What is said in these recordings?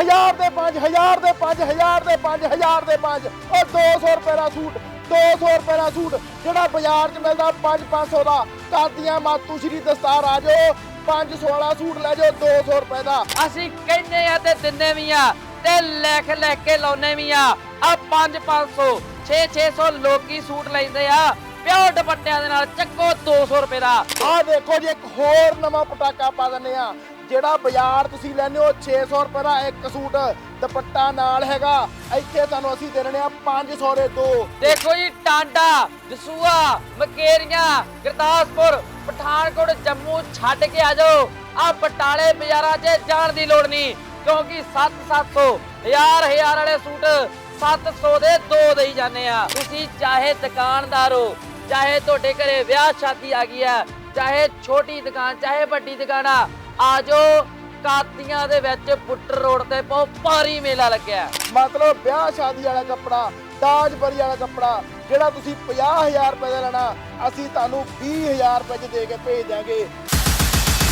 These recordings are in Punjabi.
1000 ਦੇ 5 1000 ਦੇ 5 1000 ਦੇ 5 1000 ਦੇ 5 ਉਹ 200 ਰੁਪਏ ਦਾ ਸੂਟ 200 ਰੁਪਏ ਦਾ ਸੂਟ ਜਿਹੜਾ ਬਾਜ਼ਾਰ 'ਚ ਮਿਲਦਾ 5 500 ਦਾ। ਕਾਦੀਆਂ ਮਾਤੂ ਸ਼੍ਰੀ ਦਸਤਾਰ ਆ ਜਾਓ 500 ਵਾਲਾ ਸੂਟ ਲੈ ਜਾਓ 200 ਰੁਪਏ ਦਾ। ਅਸੀਂ ਕਹਿੰਦੇ ਆ ਤੇ ਦਿੰਦੇ ਵੀ ਆ ਤੇ ਲਿਖ ਲਿਖ ਕੇ ਲਾਉਨੇ ਵੀ ਆ। ਆ 5 500 6 600 ਲੋਕੀ ਸੂਟ ਲੈਂਦੇ ਆ। ਪਿਓ ਦੁਪੱਟਿਆਂ ਦੇ ਨਾਲ ਚੱਕੋ 200 ਰੁਪਏ ਦਾ। ਆਹ ਦੇਖੋ ਜੀ ਇੱਕ ਹੋਰ ਨਵਾਂ ਪਟਾਕਾ ਪਾ ਦਿੰਨੇ ਆ। ਜਿਹੜਾ ਬਾਜ਼ਾਰ ਤੁਸੀਂ ਲੈਨੇ ਹੋ 600 ਰੁਪਏ ਦਾ ਇੱਕ ਸੂਟ, ਦੁਪੱਟਾ ਨਾਲ ਹੈਗਾ। ਇੱਥੇ ਤੁਹਾਨੂੰ ਅਸੀਂ ਦੇ ਰਹੇ ਆ 500 ਦੇ ਦੋ। ਦੇਖੋ ਜੀ, ਟਾਂਡਾ ਦਸੂਆ ਮਕੇਰੀਆਂ, ਗੁਰਦਾਸਪੁਰ, ਪਠਾਨਕੋਟ, ਜੰਮੂ ਛੱਡ ਕੇ ਆ ਜਾਓ। ਆ ਬਟਾਲੇ ਬਾਜ਼ਾਰਾਂ 'ਚ ਜਾਣ ਦੀ ਲੋੜ ਨਹੀਂ, ਕਿਉਂਕਿ 7-700 ਹਜ਼ਾਰ ਹਜ਼ਾਰ ਵਾਲੇ ਸੂਟ 700 ਦੇ ਦੋ ਦੇਈ ਜਾਂਦੇ ਆ। ਤੁਸੀਂ ਚਾਹੇ ਦੁਕਾਨਦਾਰ ਹੋ, ਚਾਹੇ ਤੁਹਾਡੇ ਘਰੇ ਵਿਆਹ ਸ਼ਾਦੀ ਆ ਗਈ ਆ, ਚਾਹੇ ਛੋਟੀ ਦੁਕਾਨ, ਚਾਹੇ ਵੱਡੀ ਦੁਕਾਨ ਆ ਆ ਜਾਓ ਕਾਤੀਆਂ ਦੇ ਵਿੱਚ ਬੁੱਟਰ ਰੋਡ ਤੇ ਬਹੁਤ ਭਾਰੀ ਮੇਲਾ ਲੱਗਿਆ। ਮਤਲਬ ਵਿਆਹ ਸ਼ਾਦੀ ਵਾਲਾ ਕੱਪੜਾ ਦਾਜਬਰੀ ਵਾਲਾ ਕੱਪੜਾ, ਜਿਹੜਾ ਤੁਸੀਂ 50000 ਰੁਪਏ ਦਾ ਲੈਣਾ, ਅਸੀਂ ਤੁਹਾਨੂੰ 20000 ਰੁਪਏ 'ਚ ਦੇ ਕੇ ਭੇਜ ਦਿਆਂਗੇ।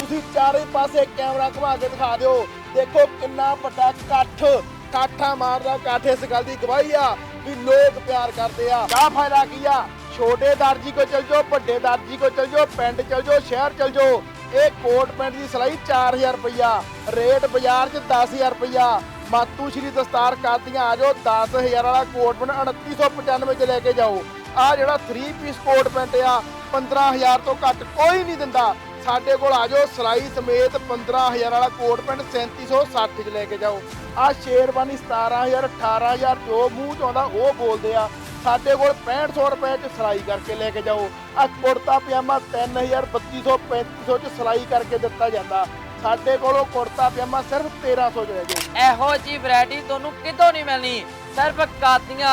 ਤੁਸੀਂ ਚਾਰੇ ਪਾਸੇ ਕੈਮਰਾ ਘੁਮਾ ਕੇ ਦਿਖਾ ਦਿਓ। ਦੇਖੋ ਕਿੰਨਾ ਵੱਡਾ ਇਕੱਠ ਕਾਠਾ ਮਾਰਦਾ ਇਕੱਠ ਇਸ ਗੱਲ ਦੀ ਗਵਾਹੀ ਆ ਵੀ ਲੋਕ ਪਿਆਰ ਕਰਦੇ ਆ। ਕਾ ਫਾਇਦਾ ਕੀ ਆ? ਛੋਟੇ ਦਰਜੀ ਕੋ ਚਲ ਜਾਓ, ਵੱਡੇ ਦਰਜੀ ਕੋ ਚਲ ਜਾਓ, ਪਿੰਡ ਚਲ ਜਾਓ, ਸ਼ਹਿਰ ਚਲ ਜਾਓ। ਇਹ ਕੋਟ ਪੈਂਟ ਦੀ ਸਿਲਾਈ 4000 ਰੁਪਈਆ, ਰੇਟ ਬਾਜ਼ਾਰ 'ਚ 10000 ਰੁਪਈਆ। ਮਾਤੂ ਸ਼੍ਰੀ ਦਸਤਾਰ ਕਾਦੀਆਂ ਆ ਜਾਓ 10000 ਵਾਲਾ ਕੋਟ ਪੈਂਟ 2995 ਚ ਲੈ ਕੇ ਜਾਓ। ਆ ਜਿਹੜਾ 3 ਪੀਸ ਕੋਟ ਪੈਂਟ ਆ 15000 ਤੋਂ ਘੱਟ ਕੋਈ ਨਹੀਂ ਦਿੰਦਾ। ਸਾਡੇ ਕੋਲ ਆ ਜਾਓ, ਸਿਲਾਈ ਸਮੇਤ 15000 ਵਾਲਾ ਕੋਟ ਪੈਂਟ 3760 ਚ ਲੈ ਕੇ ਜਾਓ। ਆ ਸ਼ੇਰਵਾਨੀ 17000 18000 ਜੋ ਮੂੰਹ ਚ ਆਉਂਦਾ, ਉਹ ਬੋਲਦੇ ਆ। ਸਾਡੇ ਕੋਲ 6500 ਰੁਪਏ ਚ ਸਿਲਾਈ ਕਰਕੇ ਲੈ ਕੇ ਜਾਓ। ਆ ਕੁੜਤਾ ਪਜਾਮਾ 3000 3200 3500 ਚ ਸਿਲਾਈ ਕਰਕੇ ਦਿੱਤਾ ਜਾਂਦਾ। ਸਾਡੇ ਕੋਲੋਂ ਕੁੜਤਾ ਪਜਾਮਾ ਸਿਰਫ 1300 ਚ ਲੈ ਜਾਓ। ਇਹੋ ਜੀ ਵੈਰਾਈਟੀ ਤੁਹਾਨੂੰ ਕਿਤੋਂ ਨਹੀਂ ਮਿਲਣੀ। ਸਿਰਫ ਕਾਤੀਆਂ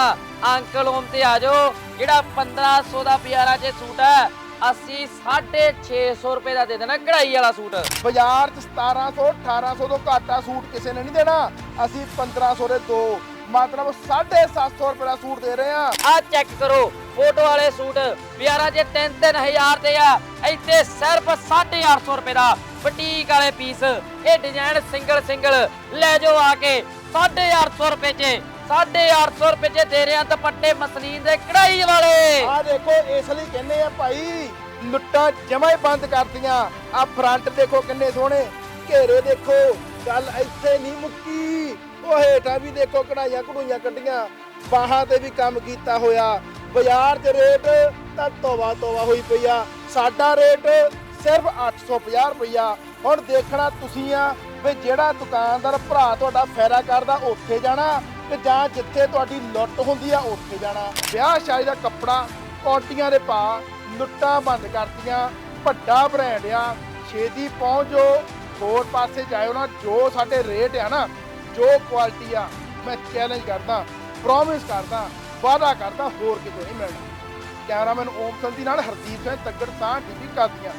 ਅੰਕਲ ਹੋਮ ਤੇ ਆ ਜਾਓ। ਜਿਹੜਾ 1500 ਦਾ ਪਿਆਰਾ ਜੇ ਸੂਟ ਹੈ ਅਸੀਂ 650 ਰੁਪਏ ਦਾ ਦੇ ਦੇਣਾ ਕਢਾਈ ਵਾਲਾ ਸੂਟ। ਬਾਜ਼ਾਰ 'ਚ 1700 1800 ਤੋਂ ਘੱਟ ਆ ਸੂਟ ਕਿਸੇ ਨੇ ਨਹੀਂ ਦੇਣਾ। ਅਸੀਂ 1500 ਦੇ ਦੋ। ਮਤਲਬ 750 ਰੁਪਏ ਦਾ ਸੂਟ ਦੇ ਰਹੇ ਆ ਆ ਚੈੱਕ ਕਰੋ ਫੋਟੋ ਵਾਲੇ ਸੂਟ ਪਿਆਰਾ ਜੇ 3-3000 ਦੇ ਆ। ਇੱਥੇ ਸਿਰਫ 850 ਰੁਪਏ ਦਾ ਬੁਟੀਕ ਵਾਲੇ ਪੀਸ ਇਹ ਡਿਜ਼ਾਈਨ ਸਿੰਗਲ ਸਿੰਗਲ ਲੈ ਜਾਓ ਆ ਕੇ 850 ਰੁਪਏ 'ਚ 850 ਰੁਪਏ 'ਚ ਦੇ ਰਹੇ ਆ ਦੁਪੱਟੇ ਮਸਲੀਨ ਦੇ ਕਢਾਈ ਵਾਲੇ। ਆ ਦੇਖੋ ਇਸ ਲਈ ਕਹਿੰਦੇ ਆ ਭਾਈ ਲੁੱਟਾਂ ਜਮਾ ਹੀ ਬੰਦ ਕਰਤੀਆਂ। ਆ ਫਰੰਟ ਦੇਖੋ ਕਿੰਨੇ ਸੋਹਣੇ ਘੇਰੇ ਦੇਖੋ ਗੱਲ ਇੱਥੇ ਨਹੀਂ ਮੁੱਕੀ। ਉਹ ਹੇਠਾਂ ਵੀ ਦੇਖੋ ਕਢਾਈਆਂ ਕਢੂਈਆਂ ਕੱਢੀਆਂ, ਬਾਹਾਂ ਤੇ ਵੀ ਕੰਮ ਕੀਤਾ ਹੋਇਆ। ਬਾਜ਼ਾਰ 'ਚ ਰੇਟ ਤਾਂ ਤੋਵਾ ਤੋਵਾ ਹੋਈ ਪਈ ਆ। ਸਾਡਾ ਰੇਟ ਸਿਰਫ 850 ਰੁਪਈਆ। ਹੁਣ ਦੇਖਣਾ ਤੁਸੀਂ ਆ ਵੀ ਜਿਹੜਾ ਦੁਕਾਨਦਾਰ ਭਰਾ ਤੁਹਾਡਾ ਫਾਇਦਾ ਕਰਦਾ, ਉੱਥੇ ਜਾਣਾ ਤੇ ਜਾਂ ਜਿੱਥੇ ਤੁਹਾਡੀ ਲੁੱਟ ਹੁੰਦੀ ਆ, ਉੱਥੇ ਜਾਣਾ। ਵਿਆਹ ਸ਼ਾਦੀ ਦਾ ਕੱਪੜਾ ਕੌਂਟੀਆਂ ਦੇ ਪਾ, ਲੁੱਟਾਂ ਬੰਦ ਕਰਤੀਆਂ, ਵੱਡਾ ਬ੍ਰਾਂਡ ਆ। ਛੇਤੀ ਪਹੁੰਚੋ, ਹੋਰ ਪਾਸੇ ਜਾਇਓ ਨਾ, ਜੋ ਸਾਡੇ ਰੇਟ ਆ ਨਾ ਜੋ ਕੁਆਲਿਟੀ ਆ, ਮੈਂ ਚੈਲੰਜ ਕਰਦਾ ਪ੍ਰੋਮਿਸ ਕਰਦਾ, ਵਾਅਦਾ ਕਰਦਾ, ਹੋਰ ਕਿਤੇ ਨਹੀਂ ਮਿਲਣਾ। ਕੈਮਰਾਮੈਨ ਓਮ ਸੰਧੀ ਨਾਲ ਹਰਦੀਪ ਸਿੰਘ ਤੱਗੜ ਤਾਂ ਟੀਵੀ ਕਰਦੀਆਂ